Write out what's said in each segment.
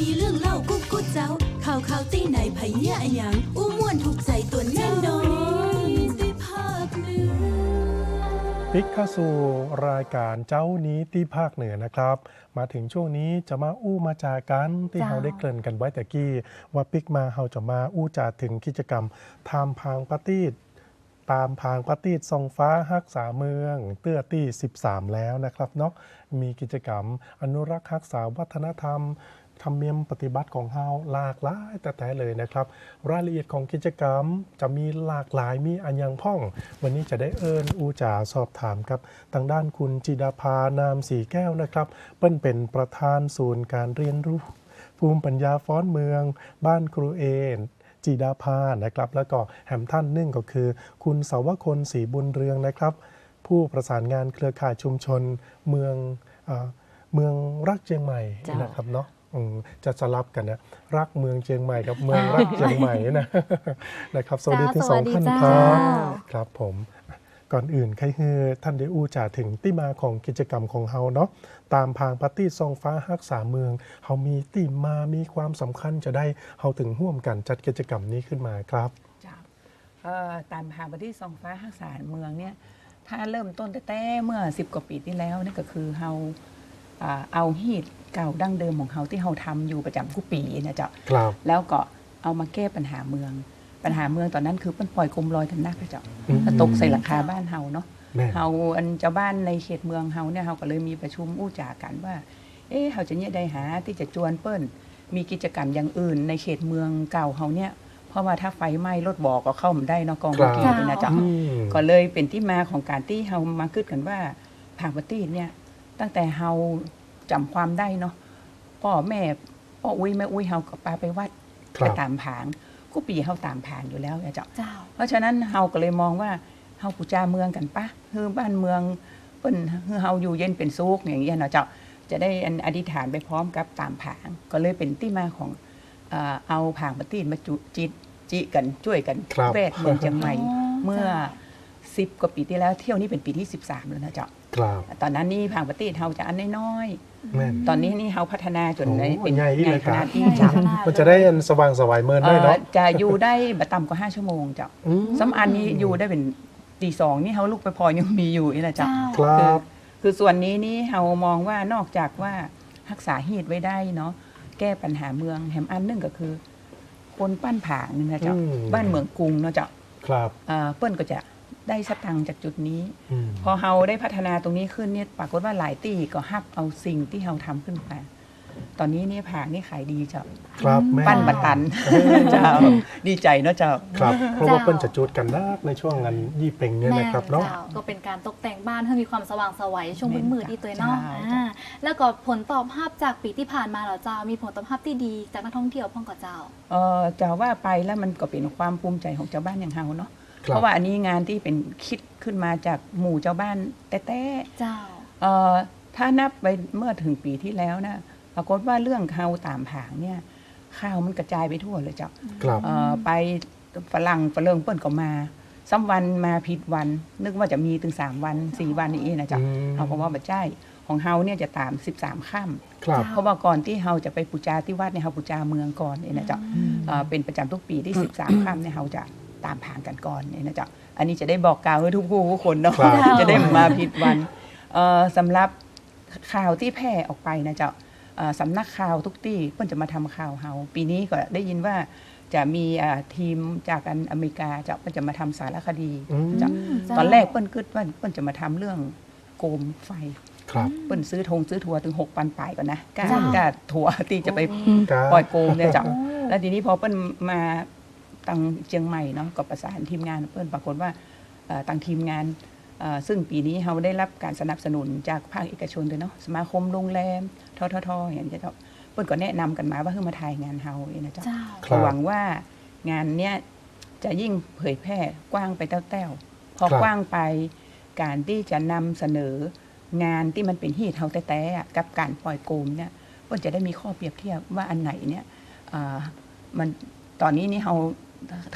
มีเรื่องเล่ากุ๊กกุ๊กเจ้าข่าวข่าวตีไหนไผเนียอะหยังอู้ม่วนถูกใจตัวแน่นอนตีภาคเหนือพิกเข้าสู่รายการเจ้านี้ที่ภาคเหนือนะครับ มาถึงช่วงนี้จะมาอู้มาจากันที่เราได้เกริ่นกันไว้แต่กี้ ว่าปิกมาเราจะมาอู้จาถึงกิจกรรมทำพางปาตีดตามพางปาตีดทรงฟ้าฮักษาเมือง เตื้อตี้ 13 แล้วนะครับเนาะมีกิจกรรมอนุรักษ์รักษาวัฒนธรรม ธรรมเนียมปฏิบัติของเฮาหลากหลายแต่แต่เลยนะครับ รายละเอียดของกิจกรรมจะมีหลากหลายมีอันยังพ่อง วันนี้จะได้เอิญอูจ่าสอบถามครับทางด้านคุณจิดาภานามสีแก้วนะครับเปิ้นเป็นประธานศูนย์การเรียนรู้ ภูมิปัญญาฟ้อนเมือง บ้านครูเอนจีดาภานะครับ แล้วก็แหมท่านนึ่งก็คือ คุณสาวคนศรีบุญเรืองนะครับ ผู้ประสานงานเครือข่ายชุมชนเมืองเมืองรักเชียงใหม่นะครับเนาะ อืมจะสลับกันนะรักเมืองเชียงใหม่กับเมืองรักเชียงใหม่นะ นะครับสวัสดีทั้งสองท่านคจ้ารับสวัสดีเจ้าครับผมก่อนอื่นใครคือท่านได้อู้จ่าถึงที่มาของกิจกรรมของเฮาเนาะตามพางปาร์ตี้ซองฟ้าฮักษาเมืองเฮามีที่มามีความสำคัญจะได้เฮาถึงร่วมกันจัดกิจกรรมนี้ขึ้นมาครับจ้ะเอ่อตามพาไปที่ซองฟ้าฮักษาเมืองเนี่ยถ้าเริ่มต้นแต่แต่เมื่อ 10 กว่าปีที่แล้วนี่ก็คือเฮาอ่าเอาฮีดเก่าดั้งเดิมของเฮาที่เฮาทำอยู่ประจำกุปีนะเจ้าครับแล้วก็เอามาแก้ปัญหาเมือง ปัญหาเมืองตอนนั้นคือเปิ้นปล่อยกลมลอยกันนักนะเจ้าอืมแล้วตกใส่หลังคาบ้านเฮาเนาะแม่เฮาอันเจ้าบ้านในเขตเมืองเฮาเนี่ยเฮาก็เลยมีประชุมอู้จากันว่า เอ๊ะเฮาจะเนี่ยได้หาที่จะจวนเปิ้นมีกิจกรรมอย่างอื่น ในเขตเมืองเก่าเฮาเนี่ยเพราะว่าถ้าไฟไหม้รถบอกก็เข้าไม่ได้เนาะกองครับเกี่ยวนี่นะจ๊ะอืมก็เลยเป็นที่มาของการที่เฮามาคิดกันว่าผางปฏิเนี่ยตั้งแต่เฮา จำความได้เนาะพ่อแม่พ่ออุ้ยแม่อุ้ยเฮาก็ปาไปวัดครัไปบตามผางกูปีเฮาตามผางอยู่แล้วนะจ๊ะเจ้า เพราะฉะนั้นเฮาก็เลยมองว่าเฮาปูจาเมืองกันปะคือบ้านเมืองเปิ้นคือเฮาอยู่เย็นเป็นสุขอย่างเงี้ยเนาะเจ้าจะได้อันอธิษฐานไปพร้อมกับตามผาง ก็เลยเป็นที่มาของเอ่อเอาผางปฏิมาจุจิตจิกันช่วยกันครับ แวดเมืองเชียงใหม่ อ๋อเมื่อ จ้ะสิบกว่าปีที่แล้วเที่ยวนี้เป็นปีที่ 13 แล้วนะเจ้า ครับ ตอนนั้นนี่ผางปฏิเฮาจะอันน้อย แม่นๆตอนนี้นี่เฮาพัฒนาจนโอ้ได้โหเป็นใหญ่อีกใหญ่เลยขครับนาดนี้ใหญ่จ้ะขนาด มันจะได้อันสว่างสวายเมินเอ่ได้อเนาะจะอยู่ได้บ่ต่ำกว่า5ชั่วโมงเจ้าอืม สำอันนี้อยู่ได้เป็นตีสองนี่เฮาลูกไปพอยังมีอยู่นี่แหละจ้ะเจ้า ครัคือบ คือส่วนนี้นี่เฮามองว่านอกจากว่ารักษาฮีตไว้ได้เนาะแก้ปัญหาเมืองแถมอันหนึงก็คือ คนปั้นผางนี่นะเจ้าอืม บ้านเมืองกรุงเนาะเจ้าครับ เอ่อเปิ้นก็จะ ได้สตังค์จากจุดนี้อืมพอเฮาได้พัฒนาตรงนี้ขึ้นเนี่ยปรากฏว่าหลายตี้ก็ฮับเอาสิ่งที่เฮาทำขึ้นมา ตอนนี้เนี่ยผางนี่ขายดีเจ้าครับแม่ปั้นบัตตันเจ้าดีใจเนาะเจ้าครับเพราะว่าเจ้าเปิ้นจะจูดกันนักในช่วงงานยี่เป็งเนี่ยนะครับเนาะแม่จ้ก็เป็นการตกแต่งบ้านให้มีความสว่างไสวัยช่วงแม่นมืดๆอีตัวเนาะจ้าอ่าแล้วก็ผลตอบรับจากปีที่ผ่านมาเหรอเจ้ามีผลตอบรับที่ดีจากนักท่องเที่ยวพ่องกับเจ้าเออจะว่าไปแล้วมันก็เป็นความภูมิใจของชาวบ้านอย่างเฮาเนาะครับ เพราะว่าอันนี้งานที่เป็นคิดขึ้นมาจากหมู่ชาวบ้านแต่แต่เจ้าเอ่อถ้านับไปเมื่อถึงปีที่แล้วนะปรากฏว่าเรื่องข่าวตามผางเนี่ยข่าวมันกระจายไปทั่วเลยเจ้าครับเอ่อไปฝรั่งฝรั่งเปิ้นก็มาซ้ำวันมาผิดวัน นึกว่าจะมีถึงสามวันสี่วันนี่เองนะจ๊ะอืมเขาก็ว่าบัจใจของเฮาเนี่ยจะตาม13ค่ำครับเพราะว่าก่อนที่เฮาจะไปปูจาที่วัดเนี่ยเฮาปูจาเมืองก่อนเนี่ยนะจ๊ะอืมเอ่อเป็นประจำทุกปีที่13ค่ำเนี่ยเฮาจะ ตามผางกันก่อนเนี่ยนะจ๊ะอันนี้จะได้บอกกล่าวให้ทุกผู้ทุกคนเนาะครับ จะได้มาผิดวันเอ่อสำหรับข่าวที่แพร่ออกไปนะจ๊ะเอ่อสำนักข่าวทุกที่เพิ่นจะมาทำข่าวเฮาปีนี้ก็ได้ยินว่าจะมีอ่าทีมจากอันอเมริกาจะเพิ่นจะมาทำสารคดีอืมจ้ะเจ้า ตอนแรกเปิ้นคิดว่าเปิ้นจะมาทำเรื่องโกมไฟ ครับ เปิ้นซื้อธงซื้อทัวร์ถึงหกปันปลายก่อนนะกล้าจ้ะ กล้าทัวร์ที่จะไปครับ ปล่อยโกมเนี่ยจ้ะโอ้แล้วทีนี้พอเปิ้นมา ตังเชียงใหม่เนาะก็ประสานทีมงานเปิ้นปรากฏว่าเอ่อตังทีมงานเอ่อซึ่งปีนี้เราได้รับการสนับสนุนจากภาคเอกชนด้วยเนาะสมาคมโรงแรมทททอย่างเงี้ยเจ้าเปิ้นก็แนะนำกันมาว่าเพิ่งมาถ่ายงานเฮาเองนะเจ้าเจ้าครับหวังว่างานเนี้ยจะยิ่งเผยแพร่กว้างไปแต้วๆพอครับกว้างไปการที่จะนำเสนองานที่มันเป็นฮีทเฮาแต้ๆอะกับการปล่อยโกมเนี่ยก็จะได้มีข้อเปรียบเทียบว่าอันไหนเนี่ยอ่ามันตอนนี้นี่เฮา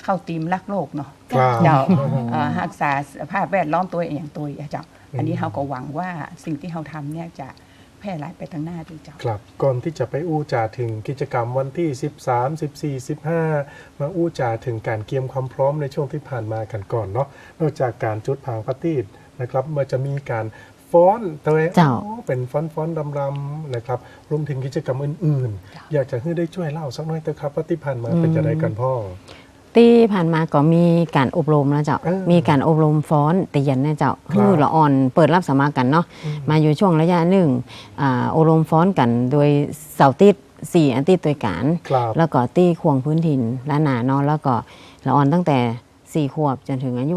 เข้าทีมรักโลกเนาะครับเจ้าเอ่อรักษาสภาพแวดล้อมตัวเองอย่างตัวเองเจ้าอันนี้เฮาก็หวังว่าสิ่งที่เฮาทำเนี่ยจะแพร่หลายไปทางหน้าด้วยเจ้า ครับก่อนที่จะไปอู้จาถึงกิจกรรมวันที่ 13 14 15 มาอู้จาถึงการเกียมความพร้อมในช่วงที่ผ่านมากันก่อนเนาะนอกจากการจุดผางปฏิดนะครับมันจะมีการฟ้อนตัวเองเจ้าอ๋อเป็นฟ้อนฟ้อนรำรำๆนะครับรวมถึงกิจกรรมอื่นเจ้าๆอยากจะให้ได้ช่วยเล่าสักหน่อยเถอะครับว่าที่ผ่านมาเป็นจะได้กันพ่อ ที่ผ่านมาก็มีการอบรมแล้วเจ้าเออมีการอบรมฟ้อนเตียนนะเจ้าครับคือละอ่อนเปิดรับสมัครกันเนาะอืมมาอยู่ช่วงระยะหนึ่งอ่าอบรมฟ้อนกันโดยเสาร์อาติดสี่อาทิตย์ตัวกันครับแล้วก็ตีควงพื้นถิ่นล้านนาเนาะแล้วก็ละอ่อนตั้งแต่สี่ขวบจนถึงอายุ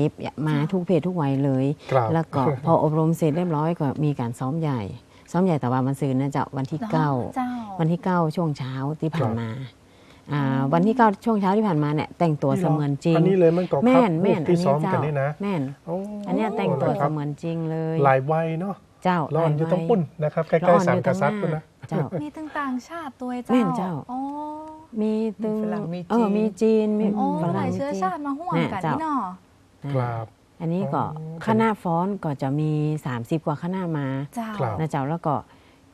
80 มาทุกเพศทุกวัยเลยครับแล้วก็พออบรมเสร็จเรียบร้อยก็มีการซ้อมใหญ่ซ้อมใหญ่แต่ว่ามันซื้อนะเจ้าวันที่เก้าเจ้าวันที่ 9 ช่วงเช้าที่ผ่านครับมาอ่า วันที่9ช่วงเช้าที่ผ่านมาเนี่ยแต่งตัวเสมือนจริงอันนี้เลยมันก็แม่ครับนแม่นรูปที่ซ้อมกันเจ้านี่นะแม่นโอ้อันเนี้ยแต่งตัวนะคเสรับมือนจริงเลยหลายวัยเนาะเจ้าร้อนอยู่ต้องหลาวัปุ้นนะครับใกละล้อ่อนๆสามอยู่กตรงษัตริย์หปุ้นน้านะเจ้ามีตึงต่างชาติตัวเจ้าแม่นเจ้าอ๋อมีตึงมีฝรั่งมีเออจีนมีจีนมีโอ้ฝหรั่ลางยมีเชื้อจีนชาติมาห่วงกันเจ้านี่เนาะครับอันนี้ก็อ๋อคณะฟ้อนก็จะมี 30 กว่าคณะมาเจ้าครับนะเจ้าแล้วก็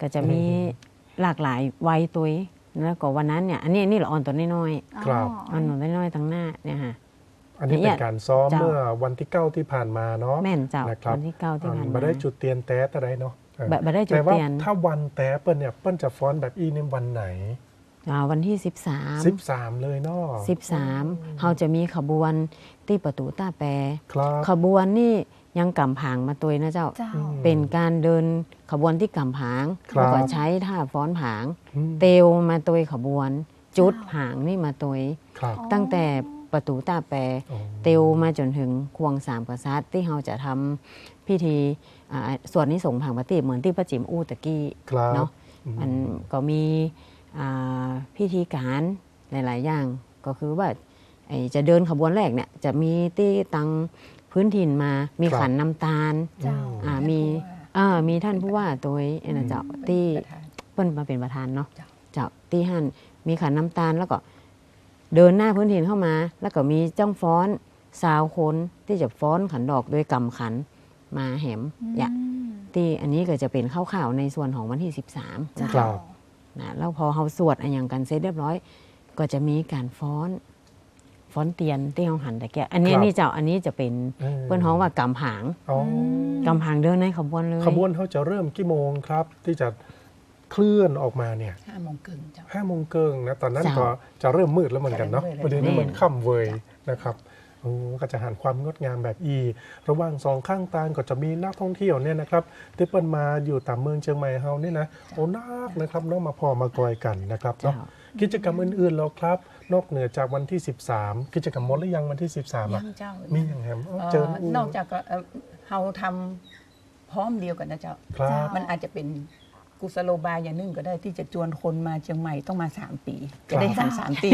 ก็จะมีอืมหลากหลายวัยตัว แล้วก็วันนั้นเนี่ยอันนี้อันนี่ละอ่อนตัวน้อยครับ ๆอ่อนตัวน้อยๆทั้งหน้าเนี่ยค่ะ อันนี้เป็นการซ้อมเจ้า เมื่อวันที่เก้าที่ผ่านมาเนาะ แม่นเจ้านะครับ วันที่เก้าที่ผ่านอ่มาได้จุดเตียนแต้แต่ใดเนาะเออบ่บ่ได้จุดแต่ว่าเตียน ถ้าวันแต้เปิ้ลเนี่ยเปิ้ลจะฟ้อนแบบอีในวันไหน อ่าวันที่13 13 เลยเนาะ13เราจะมีขบวนที่ประตูตาแปรครับ ขบวนนี่ ยังกำผางมาตัวยนะเจ้า เจ้าอืมเป็นการเดินขบวนที่กำผางครับแล้วก็ใช้ท่าฟ้อนผาง อืม เตวมาตัวยขบวน จุดผางนี่มาตัวยครับอ๋อตั้งแต่ประตูตาแปรโอ้เตวมาจนถึงควงสามกษัตริย์ที่เราจะทำพิธีอ่าส่วนนี้สงฆ์ผางปฏิเหมือนที่พระจิมอู้ตะกี้ครับเนาะอืมันก็มีอ่าพิธีการหลาย ๆ อย่างก็คือว่าไอ้จะเดินขบวนแรกเนี่ยจะมีที่ตัง พื้นถิ่นมา มีครับ ขันน้ำตาลเจ้าอ่ามีอ่ามีท่านผู้ว่าตัวเอ็นะเจ้าที่ประธาน เปิ้นมาเป็นประธานเนาะเจ้า เจ้าที่หันมีขันน้ำตาลแล้วก็เดินหน้าพื้นถิ่นเข้ามา แล้วก็มีจ้องฟ้อนสาวคนที่จะฟ้อนขันดอกโดยกำขันมาแหมอย่าอืมที่อันนี้ก็จะเป็นข้าวๆในส่วนของวันที่ 13 เจ้า ครับ นะแล้วพอเขาสวดอะไรอย่างกันเสร็จเรียบร้อย ก็จะมีการฟ้อน ฟ้อนเตียนที่เขาหันแต่แกอันนี้ครับ นี่เจ้าอันนี้จะเป็นเพื่อนฮ้องว่ากำผางอ๋อกำผางเดินในขบวนเลยขบวนเขาจะเริ่มกี่โมงครับ ที่จะเคลื่อนออกมาเนี่ยห้าโมงครึ่งเจ้า ห้าโมงเกิงนะตอนนั้นเจ้าก็จะเริ่มมืดแล้วเหมือนกันเนาะจะเริ่มมืดประเด็นนี้แน่มันค่ำเวยนะครับโอ้ก็จะหันความงดงามแบบอี ระหว่างสองข้างทางก็จะมีนักท่องเที่ยวเนี่ยนะครับที่เปิ้นมาอยู่ตามเมืองเชียงใหม่เฮานี่นะโอ้นักนะครับเนาะมาพอมากอยกันนะครับเจ้าเนาะกิจกรรมอื่นๆแล้วครับ นอกเหนือจากวันที่ 13 กิจกรรมหมดหรือยังวันที่ 13ยัอะงเจ้ามีอย่างแฮมอ๋อเอ่อเจออูนอกจากก็เอ่อเฮาทำพร้อมเดียวกันนะเจ้า ครับมันอาจจะเป็นกุศโลบายอย่างหนึ่งก็ได้ที่จะจวนคนมาเชียงใหม่ต้องมา 3 ปีครับจะได้หันสามปี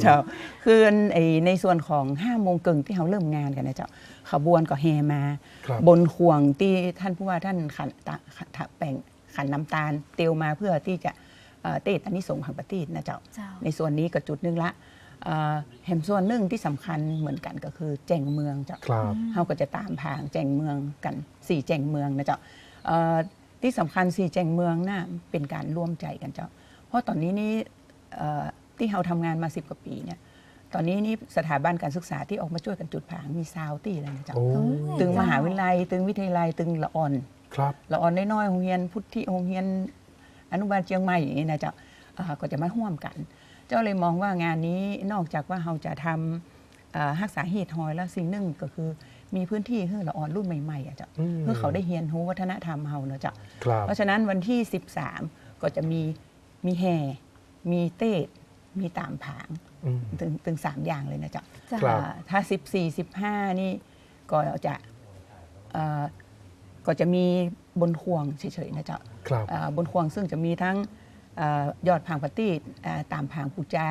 เจ้าคือไอ้ในส่วนของ5้าโมงเกิงที่เราเริ่มงานกันนะเจ้าขบวนก็แห่มาครับบนห่วงที่ท่านผู้ว่าท่านขันตะขันตะแป่งขันน้ำตาลเตียวมาเพื่อที่จะ เอ่อเตตอันนี้สงส์ของปฏิทินนะเจ้าเจ้า ในส่วนนี้ก็จุดหนึงละเอ่อแหมส่วนหนึ่งที่สำคัญเหมือนกันก็คือแจ่งเมืองเจ้าครับเขาก็จะตามผางแจงเมืองกันสี่แจงเมืองนะเจ้าเอ่อที่สำคัญสี่แจงเมืองน่ะเป็นการร่วมใจกันเจ้า เพราะตอนนี้นี่เอ่อที่เราทำงานมาสิบกว่าปีเนี่ยตอนนี้นี่สถาบันการศึกษาที่ออกมาช่วยกันจุดผางมีซาวตี้อะไรนะเจ้าโอ้ตึงมหาวิทยาลัย ตึงวิทยาลัยตึงละอ่อน ครับละอ่อนน้อยๆโรงเรียนพุทธิโรงเรียน อนุบาลเชียงใหม่อย่างนี้นะเจ้าเอ่อก็จะมาร่วมกัน เจ้าเลยมองว่างานนี้นอกจากว่าเราจะทำเอ่อรักษาเหตุหอยแล้วสิ่งหนึ่งก็คือมีพื้นที่ให้ละอ่อนรุ่นใหม่ๆอะเจ้าอืมเพื่อเขาได้เรียนรู้วัฒนธรรมเฮาเนาะเจ้าครับเพราะฉะนั้นวันที่ 13 ก็จะมีมีแห่มีเต้มีตามผางอืมถึงถึงสามอย่างเลยนะเจ้าเจ้าครับอ่าถ้า 14 15 นี่ก็จะเอ่อ ก็จะมีบนห่วงเฉยๆนะเจ้าครับ อ่าบนห่วงซึ่งจะมีทั้งเอ่อยอดผางปฏิดอ่าตามผางปูจา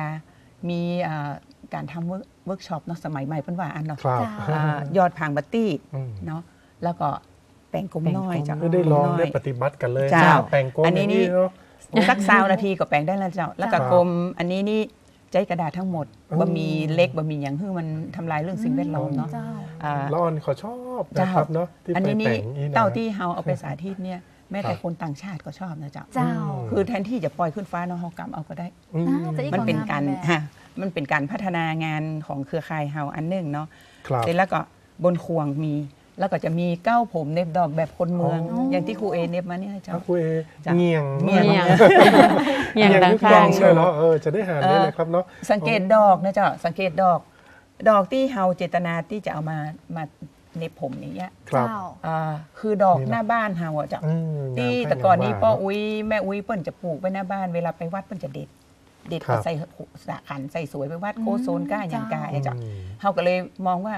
มีอ่าการทำเวิร์กเวิร์กช็อปเนาะสมัยใหม่เพิ่นว่าอันเนาะครับอ่ายอดผางปฏิดอืมเนาะแล้วก็แป่งกลมน้อยแป่งกลมเจ้าไม่ได้ลองกมน้ได้ยปฏิบัติกันเลยเจ้าแปลงโกงอันนี้นี่ เนาะ สักซาวนาทีก็แปลงได้แล้วเจ้า แล้วก็ครับกลมอันนี้นี่ ใจกระดาษทั้งหมดอืมบะหมี่เล็กบะหมี่อย่างคือมันทำลายเรื่องสิ่งแวดล้อมเนาะเจ้าอ่า ร้อนเขาชอบนะครับเนาะที่อันไปนี้แต่นี่งนี่นะ เต้าที่เฮาเอาไปสาธิตเนี่ยแม้แต่คนต่างชาติก็ชอบนะเจ้าเจ้าคือแทนที่จะปล่อยขึ้นฟ้าเนาะเฮากำเอาก็ได้ อืมน่าจะอีกมันเป็นการแบบ ฮะมันเป็นการพัฒนางานของเครือข่ายเฮาอันหนึ่งเนาะครับ เสร็จแล้วก็บนควงมี แล้วก็จะมีเก้าผมเน็บดอกแบบคนเมืองอ๋อออย่างที่ครูเอเน็บมาเนี่ยเจ้าถ้าคุยจ้ะ เงียงเงี่ยง เงียงเงียงต่างทุกข้าองงเลยเหรอเออจะได้หาได้เลยครับเนาะ สังเกตดอกนะเจ้าสังเกตดอก ดอกที่เฮาเจตนาที่จะเอามามาเน็บผมนี้ยครับ เจ้า อ่าคือดอกนี่นะ หน้าบ้านเฮาอะเจ้า อืมที่งามแต่ก่อนนี้งามป้อว่าอุ้ยแม่อุ้ยเปิ้นจะปลูกไว้หน้าบ้านเวลาไปวัดเปิ้นจะเด็ด เด็ดครับเอาใส่สะขันใส่สวยไปวัดโคโซนก้าอย่างกายอะเจ้าอืมเฮาก็เลยมองว่า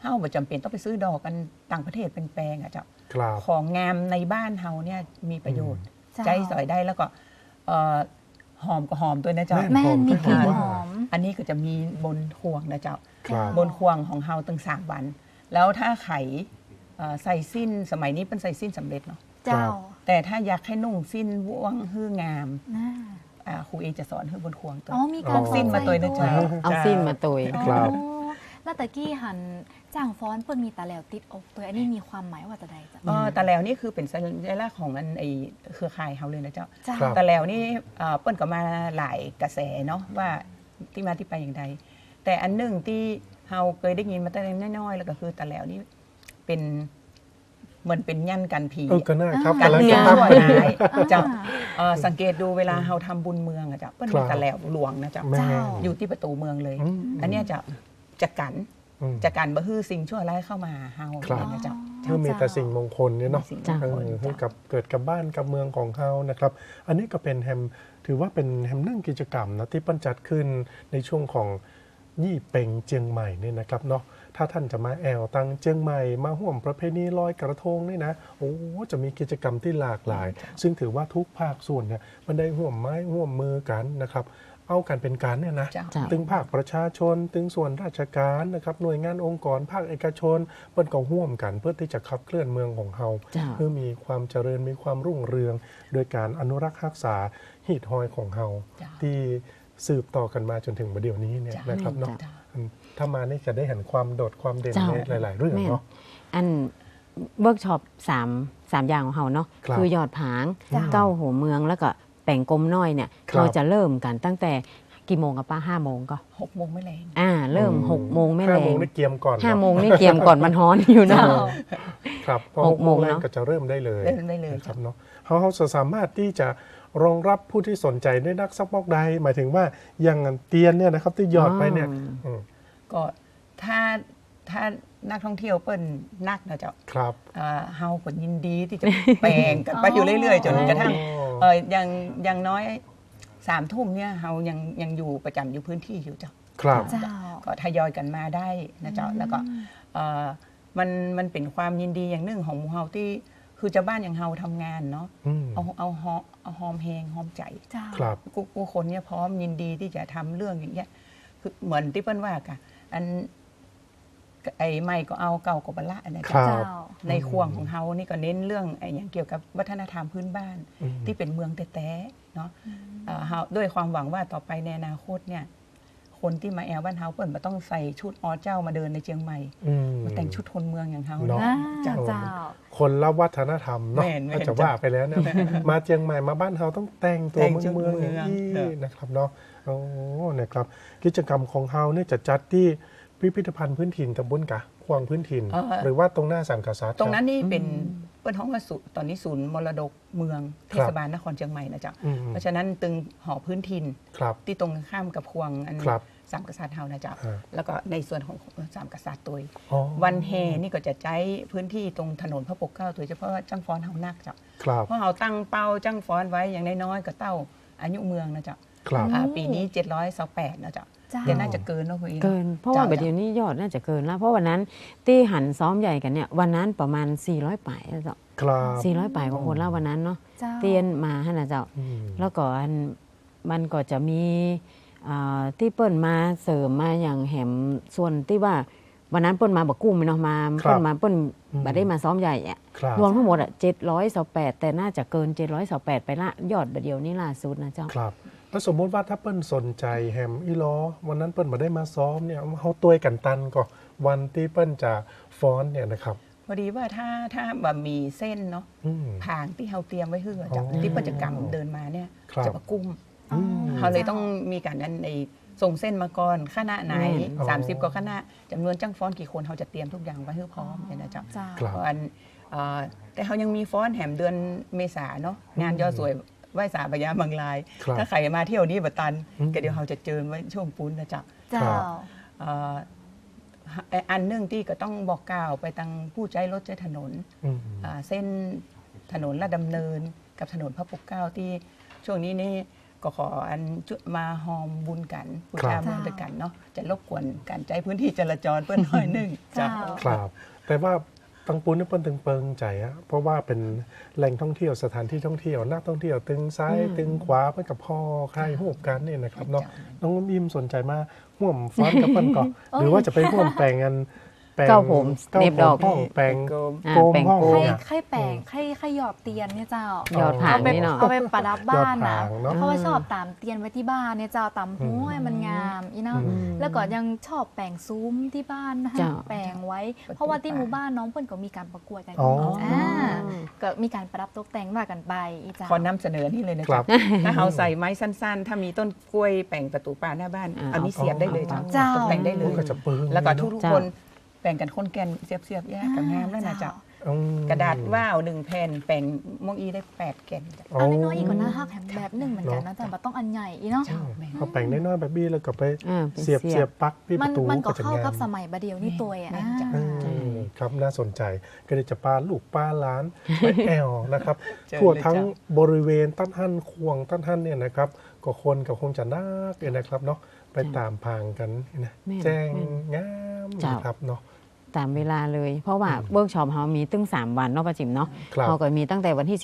เฮาบ่จำเป็นต้องไปซื้อดอกกันต่างประเทศเป็นแปลงอะเจ้าครับ ของงามในบ้านเฮาเนี่ยมีประโยชน์ เจ้าใจสอยได้แล้วก็เอ่อหอมก็หอมด้วยนะเจ้า แม่นมีกลิ่นหอมหอมอันนี้ก็จะมีบนควงนะเจ้า ครับ บนควงของเฮาตั้งสามวัน แล้วถ้าไขเอ่อใส่สิ้นสมัยนี้เป็นใส่สิ้นสำเร็จเนาะเจ้าแต่ถ้าอยากให้นุ่งสิ้นว่วงฮื้องามน่าอ่าครูเอจะสอนฮื้อบนควงตัว อ๋อมีการอ๋อสิ้นมาตัวหนึงด้เจ้าเอาสิ้นมาตุย ครับอ๋อแล้วตะกี้หัน จ้างฟ้อนเปิ้นมีตาแหลวติดอกตัวอันนี้มีความหมายว่าจะใดจ้ะ เออแต่แล้วนี่คือเป็นสัญลักษณ์ของอันไอเครือข่ายเฮาเลยนะเจ้าเจ้าครับแต่แล้วนี่เอ่อเปิ้นก็มาหลายกระแสเนาะว่าที่มาที่ไปอย่างไรแต่อันหนึ่งที่เฮาเคยได้ยินมาตั้งแต่น้อยๆแล้วก็คือแต่แล้วนี่เป็นเหมือนเป็นยันกันผี เออก็น่าครับกันกำลังเมืจะองตั้งชั่วพอดีร้ายเจ้าอ่าเอ่อสังเกตดูเวลาเฮาทำบุญเมืองอะเจ้าเปิ้นครัมีบแต่แล้วหลวงนะเจ้าแม่เจ้าอยู่ที่ประตูเมืองเลย อืม อันเนี้ยจะจะกัน อืมจะกันบ่ฮื้อสิ่งชั่วร้ายเข้ามาเฮาครับเลยนะเจ้า เพื่อมีแต่สิ่งมงคลเนี่ยเนาะสิ่งจ้ะมเองคลอให้จ้ะกับเกิดกับบ้านกับเมืองของเขานะครับ อันนี้ก็เป็นแฮมถือว่าเป็นแฮมหนึ่งกิจกรรมนะที่ปั้นจัดขึ้นในช่วงของยี่เป่งเจียงใหม่เนี่ยนะครับเนาะถ้าท่านจะมาแอวตังเจียงใหม่มาห่วมประเพณีลอยกระทงนี่นะโอ้จะมีกิจกรรมที่หลากหลาย ซึ่งถือว่าทุกภาคส่วนเนี่ยมันได้ห่วมไม้ห่วมมือกันนะครับ เอากันเป็นการเนี่ยนะเจ้าจ้ะตึงภาคประชาชน ตึงส่วนราชการนะครับ หน่วยงานองค์กรภาคเอกชนเปิ้นก็ร่วมกันเพื่อที่จะขับเคลื่อนเมืองของเฮาจ้ะเพื่อมีความเจริญมีความรุ่งเรือง โดยการอนุรักษ์รักษาหีดหอยของเฮาจ้ะที่สืบต่อกันมาจนถึงบัดเดี๋ยวนี้เนี่ยจ้ะนะครับเนาะจ้ะอืมถ้ามานี่จะได้เห็นความโดดความเด่นเจ้าในหลาย ๆ เรื่องแม่นเนาะอันเวิร์กช็อปสามสามอย่างของเราเนาะครับคือยอดผางจ้ะเก้าหัวเมืองแล้วก็ แป่งกลมน้อยเนี่ยครับ เราจะเริ่มกันตั้งแต่กี่โมงกับป้าห้าโมงก็หกโมงไม่แรง อ่า เริ่มหกโมงไม่ห้าแรโมงงนี่เกียมก่อนห้าเนาะโมงนี่เกียมก่อนมันฮ้อนอยู่นะเจ้าครับพอหหกกโมโมงงแรกเนาะก็จะเริ่มได้เลยเล่นได้เลยนะครับเนาะเขาเขาจะสามารถที่จะรองรับผู้ที่สนใจได้นักซักบอกใดหมายถึงว่าอย่างเตียนเนี่ยนะครับที่หยอดไปเนี่ยอืมก็ถ้า ถ้านักท่องเที่ยวเปิ้นนักนะเจ้าครับ เอ่อเฮาก็ยินดีที่จะ แปลงกันไปอยู่เรื่อย ๆ จนกระทั่งอ๋อเอออย่างอย่างน้อยสามทุ่มเนี่ยเฮายังยังอยู่ประจำอยู่พื้นที่อยู่เจ้า ครับ เจ้า ก็ทยอยกันมาได้นะเจ้าแล้วก็เอ่อมันมันเป็นความยินดีอย่างหนึ่งของหมู่เฮาที่คือเจ้าบ้านอย่างเฮาทำงานเนาะอืมเอาเอาหอเอาหอมแหงหอมใจ เจ้า ครับ กูกูคนเนี่ยพร้อมยินดีที่จะทำเรื่องอย่างเงี้ยคือเหมือนที่เปิ้ลว่ากะอัน ไอ้ไม่ก็เอาเก่าก็บละนะครัจ๊ะบเจ้า ในควงของเฮานี่ก็เน้นเรื่องไอ้อย่างเกี่ยวกับวัฒนธรรมพื้นบ้าน อืม ที่เป็นเมืองแต้ๆเนาะเอ่อเฮาด้วยความหวังว่าต่อไปในอนาคตเนี่ย คนที่มาแอลบ้านเฮาเปิ้ลมาต้องใส่ชุดอเจ้ามาเดินในเชียงใหม่อืม มาแต่งชุดคนเมืองอย่างเฮาเนาะอ่าเจ้า เจ้า คนละวัฒนธรรมเนาะแม่นแม่นก็จะว่าไปแล้วเนี่ยมาเจียงใหม่มาบ้านเฮาต้องแต่งตัวแต่งเมืองชุดเมืองอย่างเมืองนี้เออ นะครับเนาะโอ้นะครับ กิจกรรมของเฮาเนี่ยจะจัดที่ พิพิธภัณฑ์พื้นถิ่นตำบลกะควางพื้นถิ่นเออหรือว่าตรงหน้าสามกษัตริย์ตรงนั้นคบ นี่เป็นเปิ้ลท้องว่าสุตอนนี้ศูนย์มรดกเมืองเทศบาลนครเชียงใหม่นะจ๊ะอืมเพราะฉะนั้นตึงหอพื้นถิ่นครับ ที่ตรงข้ามกับควงอันครับสามกษัตริย์เฮานะจ๊ะฮะ แล้วก็ในส่วนของสามกษัตริย์ตัว อ๋อวันเฮนี่ก็จะใช้พื้นที่ตรงถนนพระปกเกล้าโดยเฉพาะจังฟ้อนเฮานักจ้ะครับเพราะเฮาตั้งเป้าจังฟ้อนไว้อย่างน้อยๆก็เต้าอายุเมืองนะจ๊ะครับ อ่าปีนี้ 728นะจ๊ะ เจ้าเดี๋ยวน่าจะเกินเนาะคุณเองเกิน เพราะว่าจ้ะแบบเดี๋ยวนี้ยอดน่าจะเกินแล้ว เพราะวันนั้นที่หันซ้อมใหญ่กันเนี่ยวันนั้นประมาณ 400ป่ายแล้วเจ้าครับ400ป่ายกว่าคนแล้ววันนั้นเนาะเจ้าเตียนมาให้นะเจ้าอืมแล้วก็อันมันก็จะมีอ่าที่เปิ้นมาเสริมมาอย่างแหมส่วนที่ว่าวันนั้นเปิ้นมาบอกกุ้มเนาะมาครับเปิ้นมาเปิ้นอืมบัได้มาซ้อมใหญ่อะครับรวมทั้งหมดอะเจ็ดร้อยสแปดแต่น่าจะเกินเจ็ดร้อยสแปดไปละยอดเดียวนี้ล่าสุดนะเจ้าครับ แล้วสมมุติว่าถ้าเปิ้ลสนใจแฮมอีล้อวันนั้นเปิ้ลมาได้มาซ้อมเนี่ยเขาตัวกันตันก็วันที่เปิ้ลจะฟ้อนเนี่ยนะครับอดีว่าถ้าถ้าแบบมีเส้นเนาะอืมผางที่เราเตรียมไว้เพื่อจะอ๋อที่ประจกรรมเดินมาเนี่ยครับจะมากุ้มอืมเขาเลยต้องมีการนั้นในส่งเส้นมาก่อนคณะไหนแม่นอ๋อ30กว่าคณะจำนวนจ้างฟ้อนกี่คนเขาจะเตรียมทุกอย่างไว้ให้พร้อมเนี่ยนะจ๊ะเจ้าครับเพราะอันเอ่อแต่เขายังมีฟ้อนแหมเดือนเมษาเนาะงานยอดสวย ไหว้สาบยาบางลาย ครับถ้าใครมาเที่ยวนี้บัตันอืม ก็เดี๋ยวเขาจะเจอไว้ช่วงปุ้นนะจ๊ะเจ้า เอ่ออันหนึ่งที่ก็ต้องบอกกล่าวไปทางผู้ใช้รถใช้ถนนอืม อ่าเส้นถนนลาดดำเนินกับถนนพระปกเกล้าที่ช่วงนี้นี่ก็ขออันจุมาหอมบุญกันบูชาครับเมืองด้วยกันเนาะจะรบกวนการใช้พื้นที่จราจรเพื่อนน้อยหนึ่งจ้ะเจ้าครับ แต่ว่า ตังปูนนี่เปิ้นตึงเปิงใจอะเพราะว่าเป็นแหล่งท่องเที่ยวสถานที่ท่องเที่ยวนักท่องเที่ยวตึงซ้ายตึงขวาเพื่อนกับพ่อใครหูบกันเนี่ยนะครับเนาะน้องอิมสนใจมาห่วมฟ้อนกับเปิ้นก่อนหรือว่าจะไปห่วมแปลงกันแปลง เก้าผมเก้าเน็บดอกห้องแปลงอ่าโกมแปลงห้องโกไข่เนี่ยไข่แปลงไข่ไข่หยอบเตียนเนี่ยเจ้ายอดผางเอาไปนี่เนาะเอาไปประดับบ้านยอดนะผางเนอะเพราะว่าชอบตามเตียนไว้ที่บ้านเนี่ยเจ้าตามหัวอืมให้มันงามอีเนาะอืมแล้วก็ยังชอบแปลงซุ้มที่บ้านนะคะเจ้าแปลงไว้ประตูเพราะว่าที่บ้านหมู่บ้านน้องเพิ่นก็มีการประกวดกันอ๋ออ่าก็มีการประดับตกแต่งว่ากันไปอีเจ้าขอนำเสนอนี่เลยนะครัจ๊ะบถ้าเราใส่ไม้สั้น ๆ ถ้ามีต้นกล้วยแปลงประตูปลาหน้าบ้านอ่าอันนี้เสียบได้เลยจ้ะเจ้าตกแต่งได้เลมันยก็จะปึ้งแล้วก็เนอะทุกๆเจ้าคน แบ่งกันคนแกนเสียบๆแยกกันงามแล้วนะจ๊ะอืมกระดาษว่าวหนึ่งแผ่นแปลงมงอีได้แปดแกนจ้ะอันน้อยๆอีกกว่าหน้าฮักแถมแบบหนึ่งเหมือนกันนะแต่ว่าต้องอันใหญ่อีเนาะ เจ้าแม่ เขาแปลงน้อยๆแบบบี้แล้วก็ไปอ่าไปเสียบเสียบ เสียบปลั๊กที่ปมันระตูมันก็ก็จะเข้างากับสมมัยบดเดียวนี่ตัวอะแม่นจ้ะ อืมครับน่าสนใจก็เลยจะปลาลูกปลาล้านไปแอลนะครับ เจอทั่วเลยทั้งจ้ะ บริเวณตั้นหันควงตั้นหันเนี่ยนะครับก็คนก็คงจะนักเลยนะครับเนาะไปตามพางกันนะแม่นแจ้งแม่นงามเจ้านะครับเนาะ ตามเวลาเลย เพราะว่าเวิร์กช็อปเขามีตึ้ง 3 วันเนาะประจิมเนาะครับเขาก็มีตั้งแต่วันที่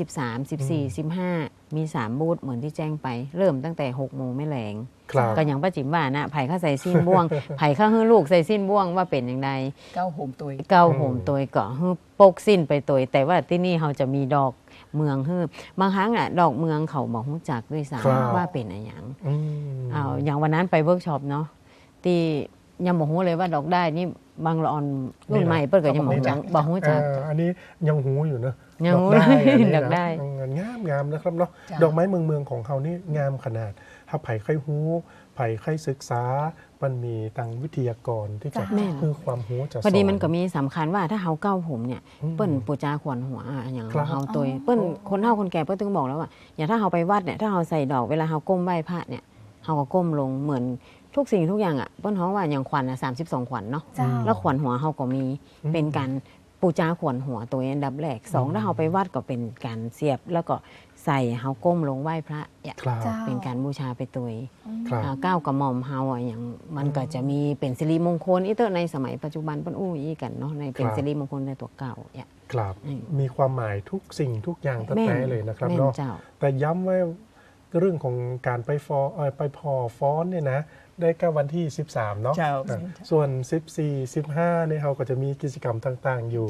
13 14 15 มี 3 บูธเหมือนที่แจ้งไป เริ่มตั้งแต่6โมงไม่แรงครับ ก็อย่างป้าจิ๋มว่านะไผ่เข้าใส่สิ้นบ่วง ไผ่เข้าให้ลูกใส่สิ้นบ่วงว่าเป็นอย่างไร เก้าโหมตุย เก้าผมตัวก็ฮือปกสิ้นไปตัวแต่ว่าที่นี่เขาจะมีดอกเมืองฮือบางครั้งอะดอกเมืองเขาบอกรู้จักด้วยซ้ครับำว่าเป็นอะไรอย่างอืม เอาอย่างวันนั้นไปเวิร์กช็อปเนาะที่ยังบอกรู้เลยว่าดอกได้นี่ บางละออนรุ่นใหม่เปิ้ลก็ยังบอกรู้บอกรู้จักเอ่ออันนี้ยังหูอยู่เนอะยังหูดอกได้อันนี้ดอกได้นะงามงามนะครับเนาะจ้ะดอกไม้เมืองเมืองของเขานี่งามขนาดถ้าไผ่ไข้หูไผ่ไข้ศึกษามันมีตังวิทยากรที่จะแม่นคือความหูจะพอดีสมันก็มีสำคัญว่าถ้าเฮาเก้าผมเนี่ยอืมเปิ้นปูจาขวนหัวอะอย่างครับเฮาตัวเปิ้นคนเฒ่าคนแก่เปิ้นถึงบอกแล้วว่าอย่างถ้าเฮาไปวัดเนี่ยถ้าเฮาใส่ดอกเวลาเฮาก้มไหว้พระเนี่ยเฮาก็ก้มลงเหมือน ทุกสิ่งทุกอย่างอะเปิ้นฮ้องว่าอย่างขวัญอะ32ขวัญเนาะเจ้า แล้วขวัญหัวเฮาก็มีอืมเป็นการปูจาขวัญหัวตัวอันดับแรกสองอืมถ้าเฮาไปวัดก็เป็นการเสียบ แล้วก็ใส่เฮาก้มลงไหว้พระเนี่ยครับ จ้า เป็นการบูชาไปตัวครับ อ่าก้าวกระหม่อมเฮาอะอย่างมันก็จะมีเป็นสิริมงคลอีเตอร์ในสมัยปัจจุบันเปิ้นอู้ยีกันเนาะในเป็นครับ สิริมงคลในตัวเก่าเนี่ยครับ อืมมีความหมายทุกสิ่งทุกอย่างตั้งแม่แต่นเลยนะครับแม่นเนาะ เจ้า แต่ย้ำไว้เรื่องของการไปฟอเอ่อไปพอฟ้อนเนี่ยนะ ได้ก็วันที่ 13 เนาะเจ้าอะส่วน 14 15เนี่ยเขาก็จะมีกิจกรรมต่างๆ อยู่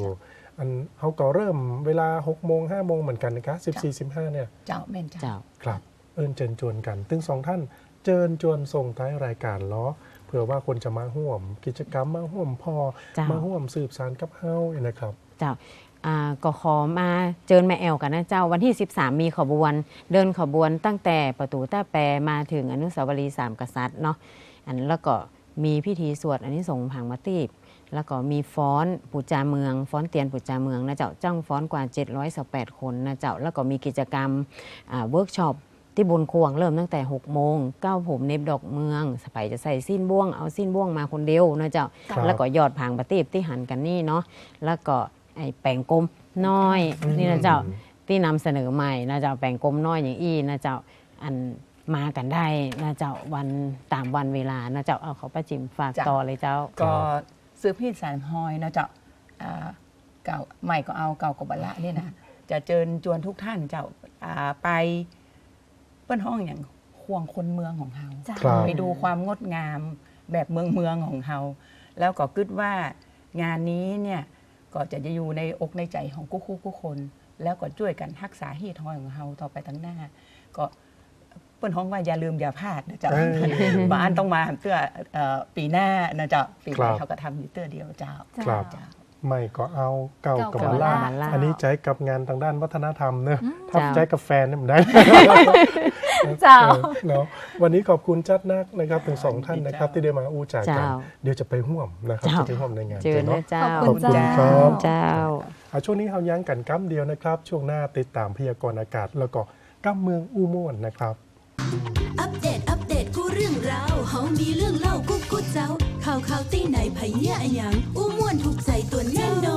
อันเขาก็เริ่มเวลา6โมง5โมงเหมือนกันนะครับ14 15เนี่ยเจ้าแม่นจ้า เจ้า ครับเอิญเจิญจวนกันตึงสองท่านเจิญจวนส่งท้ายรายการล้อเผื่อว่าคนจะมาห่วม กิจกรรมมาห่วมพอเจ้าม มาห่วมสืบสารกับเฮานะครับ เจ้าอ่า ก็ขอมาเจิญแม่แอลกันนะเจ้าวันที่ 13 มีขบวน เดินขบวนตั้งแต่ประตูต้าแปรมาถึงอนุสาวรีย์สามกษัตริย์เนาะอันแล้วก็มีพิธีสวดอันนี้ส่งส์ผังมาตีบแล้วก็มีฟ้อนปุจจาเมือง ฟ้อนเตียนปุจจาเมืองนะเจ้าจ้างฟ้อนกว่า 718 คนนะเจ้าแล้วก็มีกิจกรรมเวิร์กช็อปที่บนควงเริ่มตั้งแต่6โมงก้าวผมเน็บดอกเมืองสไปจะใส่สิ้นบ่วงเอาสิ้นบ่วงมาคนเดียวนะเจ้าครับแล้วก็ยอดผางปฏิบที่หันกันนี่เนาะแล้วก็ ไอ้แป่งกลมน้อยอืมนี่นะเจ้าที่นำเสนอใหม่นะเจ้าแป่งกลมน้อยอย่างอี้นะเจ้าอันมากันได้นะเจ้าวันตามวันเวลานะเจ้าเอาเขาประจิมฝากจ้ะต่อเลยเจ้า ก็ซื้อพีดสารหอยเนาะเจ้าอ่าเก่าใหม่ก็เอาเก่ากับบละนี่นะจะเจิญจวนทุกท่านเจ้าอ่าไปเปิ้นห้องอย่างห่วงคนเมืองของเฮาจ้าครับไปดูความงดงามแบบเมืองเมืองของเฮาแล้วก็คิดว่างานนี้เนี่ย ก็จะอยู่ในอกในใจของกุ๊กกุ๊กคน แล้วก็ช่วยกันรักษาฮีทอยของเฮาต่อไปทั้งหน้า ก็เปิ้นห้องว่าอย่าลืมอย่าพลาดนะจ๊ะเอ้ยบ้านต้องมาเตื้อเอ่อปีหน้านะจ๊ะปีใหม่ครับเขาก็ทำอยู่เตื้อเดียวเจ้าครับเจ้าไม่ก็เอาเก่ากับเก่ามากับล่ามาล่าอันนี้ใจกับงานทางด้านวัฒนธรรมเนอะถ้าเจ้าใจกับแฟนเนี่ยมันได้ เจ้าออเนาะวันนี้ขอบคุณจัดนักนะครับถึงสองท่านนะครับ ที่ได้มาอู้จากกันเจ้าเดี๋ยวจะไปห่วมนะครับเจ้าจะไปห่วมในงานเจอเนาะนะเจ้าขอบคุณเจ้าครับเจ้าเอาช่วงนี้เขายั้งกันกั้มเดียวนะครับ ช่วงหน้าติดตามพยากรณ์อากาศ แล้วก็กั้มเมืองอู้ม่วนนะครับ อัปเดตอัปเดตกูเรื่องราวเฮามีเรื่องเล่ากูกูเจ้าข่าวข่าวตีไหนไผเนี่ยอะหยังอู้ม่วนถูกใจตัวแน่นอน